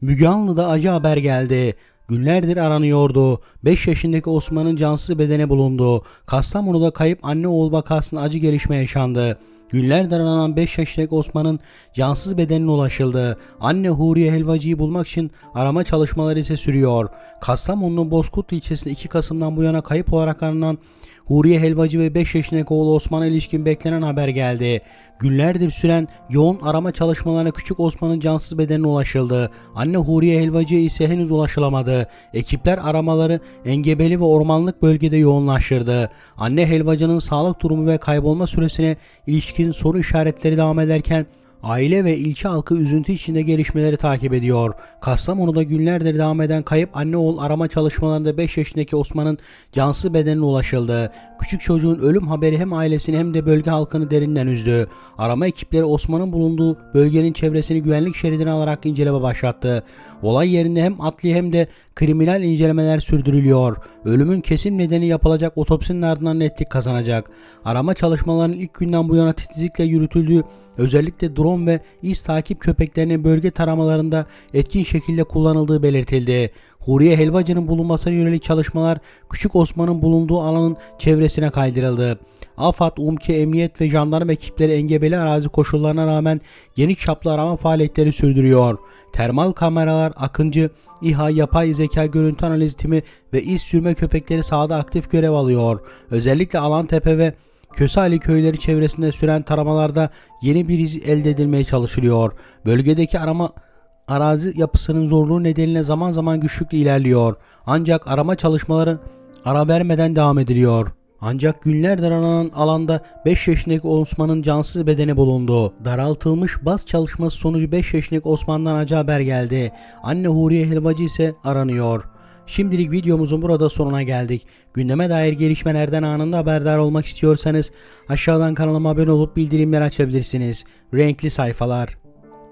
Müge Anlı'da acı haber geldi. Günlerdir aranıyordu. 5 yaşındaki Osman'ın cansız bedeni bulundu. Kastamonu'da kayıp anne oğul vakasında acı gelişme yaşandı. Günlerdir aranan 5 yaşındaki Osman'ın cansız bedenine ulaşıldı. Anne Huriye Helvacı'yı bulmak için arama çalışmaları ise sürüyor. Kastamonu'nun Bozkurt ilçesinde 2 Kasım'dan bu yana kayıp olarak aranan Huriye Helvacı ve 5 yaşındaki oğlu Osman'a ilişkin beklenen haber geldi. Günlerdir süren yoğun arama çalışmalarına küçük Osman'ın cansız bedenine ulaşıldı. Anne Huriye Helvacı ise henüz ulaşılamadı. Ekipler aramaları engebeli ve ormanlık bölgede yoğunlaştırdı. Anne Helvacı'nın sağlık durumu ve kaybolma süresine ilişkin soru işaretleri devam ederken Aile ve ilçe halkı üzüntü içinde gelişmeleri takip ediyor. Kastamonu'da günlerdir devam eden kayıp anne oğul arama çalışmalarında 5 yaşındaki Osman'ın cansız bedenine ulaşıldı. Küçük çocuğun ölüm haberi hem ailesini hem de bölge halkını derinden üzdü. Arama ekipleri Osman'ın bulunduğu bölgenin çevresini güvenlik şeridine alarak inceleme başlattı. Olay yerinde hem adli hem de kriminal incelemeler sürdürülüyor. Ölümün kesin nedeni yapılacak otopsinin ardından netlik kazanacak. Arama çalışmalarının ilk günden bu yana titizlikle yürütüldüğü özellikle drone ve iz takip köpeklerinin bölge taramalarında etkin şekilde kullanıldığı belirtildi. Huriye Helvacı'nın bulunmasına yönelik çalışmalar Küçük Osman'ın bulunduğu alanın çevresine kaydırıldı. AFAD, UMKE, Emniyet ve jandarma ekipleri engebeli arazi koşullarına rağmen geniş çaplı arama faaliyetleri sürdürüyor. Termal kameralar, Akıncı, İHA, yapay zeka görüntü analiz timi ve iz sürme köpekleri sahada aktif görev alıyor. Özellikle Alantepe ve Köseali köyleri çevresinde süren taramalarda yeni bir iz elde edilmeye çalışılıyor. Bölgedeki arama arazi yapısının zorluğu nedeniyle zaman zaman güçlükle ilerliyor. Ancak arama çalışmaları ara vermeden devam ediliyor. Ancak günlerdir aranan alanda 5 yaşındaki Osman'ın cansız bedeni bulundu. Daraltılmış baz çalışması sonucu 5 yaşındaki Osman'dan acı haber geldi. Anne Huriye Helvacı ise aranıyor. Şimdilik videomuzun burada sonuna geldik. Gündeme dair gelişmelerden anında haberdar olmak istiyorsanız aşağıdan kanalıma abone olup bildirimleri açabilirsiniz. Renkli sayfalar.